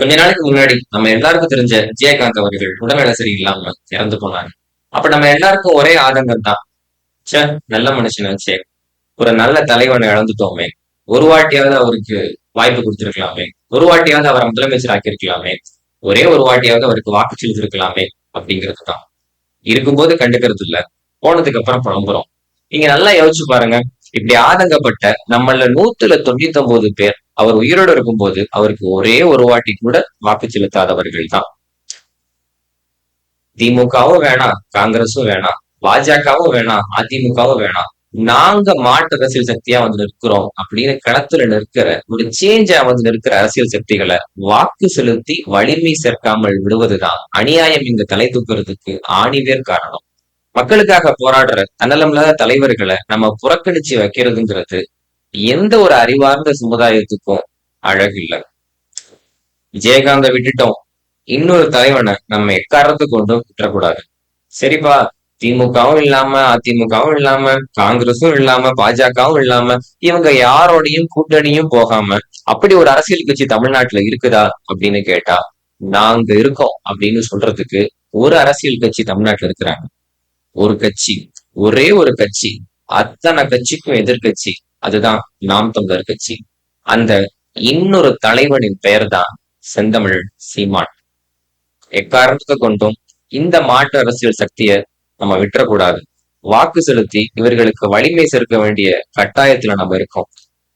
கொஞ்ச நாளைக்கு முன்னாடி நம்ம எல்லாருக்கும் தெரிஞ்ச விஜயகாந்த் அவர்கள் உடல்நல சரியில்லாம இறந்து போனாங்க அப்ப நம்ம எல்லாருக்கும் ஒரே ஆதங்கம் தான். ச்சே நல்ல மனுஷனாச்சே ஒரு நல்ல தலைவனை இழந்துட்டோமே. ஒரு வாட்டியாவது அவருக்கு வாய்ப்பு கொடுத்திருக்கலாமே. ஒரு வாட்டியாவது அவரை முதலமைச்சர் ஆக்கியிருக்கலாமே. ஒரே ஒரு வாட்டியாவது அவருக்கு வாக்கு செலுத்திருக்கலாமே அப்படிங்கிறது தான். இருக்கும்போது கண்டுக்கிறது இல்ல. போனதுக்கு அப்புறம் புலம்புறோம். நீங்க நல்லா யோசிச்சு பாருங்க. இப்படி ஆதங்கப்பட்ட நம்மள நூத்துல தொண்ணூத்தி ஒன்பது பேர் அவர் உயிரோடு இருக்கும்போது அவருக்கு ஒரே ஒரு வாட்டி கூட வாக்கு செலுத்தாதவர்கள் தான். திமுகவும் வேணாம் காங்கிரஸும் வேணாம் பாஜகவும் வேணாம் அதிமுகவும் வேணாம் நாங்க மாற்று அரசியல் சக்தியா வந்து நிற்கிறோம் அப்படின்னு களத்துல நிற்கிற ஒரு சேஞ்சா வந்து நிற்கிற அரசியல் சக்திகளை வாக்கு செலுத்தி வலிமை சேர்க்காமல் விடுவதுதான் அநியாயம் இந்த தலை தூக்குறதுக்கு ஆணிவேர் காரணம். மக்களுக்காக போராடுற தன்னலமில்லாத தலைவர்களை நம்ம புறக்கணிச்சு வைக்கிறதுங்கிறது எந்த ஒரு அறிவார்ந்த சமுதாயத்துக்கும் அழகு இல்ல. விஜயகாந்த விட்டுட்டோம். இன்னொரு தலைவனை நம்ம எக்காரத்து கொண்டும் விட்டுறக்கூடாது. சரிப்பா திமுகவும் இல்லாம அதிமுகவும் இல்லாம காங்கிரஸும் இல்லாம பாஜகவும் இல்லாம இவங்க யாரோடையும் கூட்டணியும் போகாம அப்படி ஒரு அரசியல் கட்சி தமிழ்நாட்டுல இருக்குதா அப்படின்னு கேட்டா நாங்க இருக்கோம் அப்படின்னு சொல்றதுக்கு ஒரு அரசியல் கட்சி தமிழ்நாட்டுல இருக்கிறாங்க. ஒரு கட்சி ஒரே ஒரு கட்சி அத்தனை கட்சிக்கும் எதிர்கட்சி அதுதான் நாம் தமிழர் கட்சி. அந்த இன்னொரு தலைவனின் பெயர் தான் செந்தமிழ் சீமான். எக்காரணத்தை கொண்டும் இந்த மாற்று அரசியல் சக்தியை நம்ம விட்டுறக்கூடாது. வாக்கு செலுத்தி இவர்களுக்கு வலிமை சேர்க்க வேண்டிய கட்டாயத்துல நம்ம இருக்கோம்.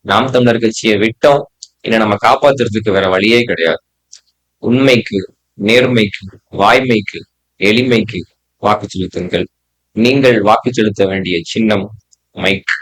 நாம் தமிழர் கட்சியை விட்டோம் இல்ல நம்ம காப்பாத்துறதுக்கு வேற வழியே கிடையாது. உண்மைக்கு நேர்மைக்கு வாய்மைக்கு எளிமைக்கு வாக்கு செலுத்துங்கள். நீங்கள் வாக்கு செலுத்த வேண்டிய சின்னம் மைக்.